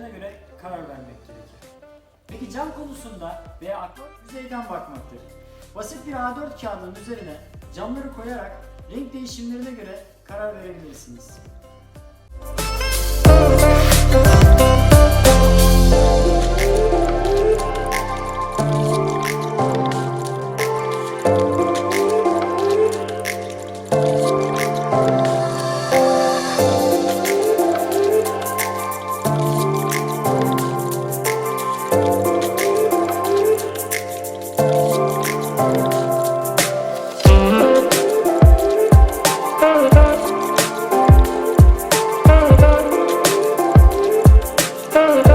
ihtiyaçlarına göre karar vermek gerekir. Peki cam konusunda veya A4 yüzeyden bakmaktır. Basit bir A4 kağıdının üzerine camları koyarak renk değişimlerine göre karar verebilirsiniz. Müzik Oh.